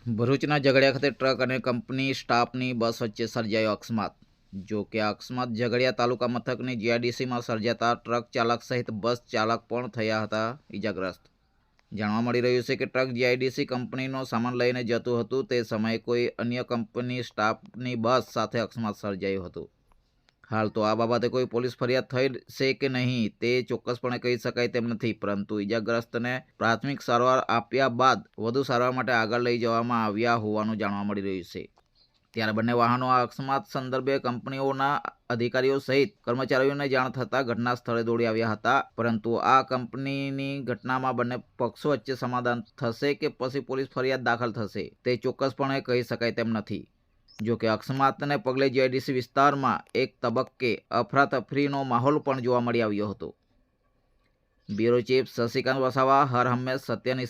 ભરૂચના ઝઘડિયા ખાતે ટ્રક અને કંપની સ્ટાફની બસ વચ્ચે સર્જાયો અકસ્માત. જો કે આ અકસ્માત ઝઘડિયા તાલુકા મથકની જીઆઈડીસીમાં સર્જાતા ટ્રક ચાલક સહિત બસ ચાલક પણ થયા હતા ઈજાગ્રસ્ત. જાણવા મળી રહ્યું છે કે ટ્રક જીઆઈડીસી કંપનીનો સામાન લઈને જતું હતું. તે સમયે કોઈ અન્ય કંપની સ્ટાફની બસ સાથે અકસ્માત સર્જાયું હતું. હાલ તો આ બાબતે કોઈ પોલીસ ફરિયાદ થઈ છે કે નહીં તે ચોક્કસપણે કહી શકાય તેમ નથી, પરંતુ ઈજાગ્રસ્તને પ્રાથમિક સારવાર આપ્યા બાદ વધુ સારવાર માટે આગળ લઈ જવામાં આવ્યા હોવાનું જાણવા મળી રહ્યું છે. ત્યારે બંને વાહનો આ અકસ્માત સંદર્ભે કંપનીઓના અધિકારીઓ સહિત કર્મચારીઓને જાણ થતાં ઘટના સ્થળે દોડી આવ્યા હતા, પરંતુ આ કંપનીની ઘટનામાં બંને પક્ષો વચ્ચે સમાધાન થશે કે પછી પોલીસ ફરિયાદ દાખલ થશે તે ચોક્કસપણે કહી શકાય તેમ નથી. જો કે અકસ્માતને પગલે જીઆઈડીસી વિસ્તારમાં એક તબક્કે અફરાતફરીનો માહોલ પણ જોવા મળી આવ્યો હતો. બ્યુરો ચીફ શશિકાંત વસાવા, હર હંમેશ સત્યની